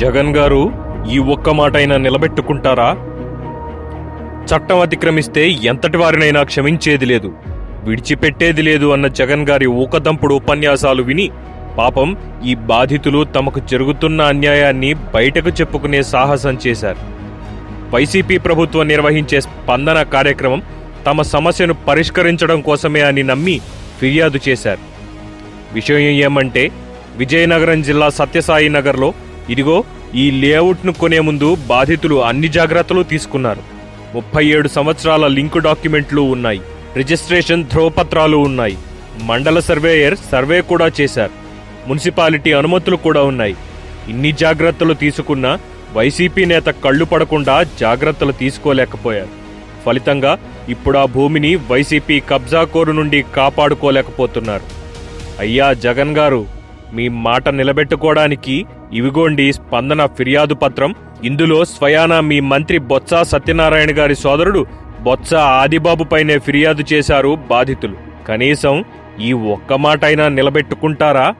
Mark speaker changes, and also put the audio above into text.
Speaker 1: జగన్ గారు ఈ ఒక్క మాటైనా నిలబెట్టుకుంటారా? చట్టం అతిక్రమిస్తే ఎంతటి వారినైనా క్షమించేది లేదు. విడిచిపెట్టేది లేదు అన్న జగన్ గారి ఊకదంపుడు ఉపన్యాసాలు విని పాపం ఈ బాధితులు తమకు జరుగుతున్న అన్యాయాన్ని బయటకు చెప్పుకునే సాహసం చేశారు. వైసీపీ ప్రభుత్వం నిర్వహించే స్పందన కార్యక్రమం తమ సమస్యను పరిష్కరించడం కోసమే అని నమ్మి ఫిర్యాదు చేశారు. విషయం ఏమంటే విజయనగరం జిల్లా సత్యసాయి నగర్లో ఇదిగో ఈ లేఅవుట్ను కొనే ముందు బాధితులు అన్ని జాగ్రత్తలు తీసుకున్నారు. ముప్పై ఏడు సంవత్సరాల లింక్ డాక్యుమెంట్లు ఉన్నాయి. రిజిస్ట్రేషన్ ధ్రువపత్రాలు ఉన్నాయి. మండల సర్వేయర్ సర్వే కూడా చేశారు. మున్సిపాలిటీ అనుమతులు కూడా ఉన్నాయి. ఇన్ని జాగ్రత్తలు తీసుకున్నా వైసీపీ నేత కళ్ళు పడకుండా జాగ్రత్తలు తీసుకోలేకపోయారు. ఫలితంగా ఇప్పుడు ఆ భూమిని వైసీపీ కబ్జాకోరు నుండి కాపాడుకోలేకపోతున్నారు. అయ్యా జగన్ గారు! మీ మాట నిలబెట్టుకోవడానికి ఇవిగోండి స్పందన ఫిర్యాదు పత్రం. ఇందులో స్వయానా మీ మంత్రి బొత్స సత్యనారాయణ గారి సోదరుడు బొత్స ఆదిబాబు పైనే ఫిర్యాదు చేశారు బాధితులు. కనీసం ఈ ఒక్క మాట అయినా నిలబెట్టుకుంటారా?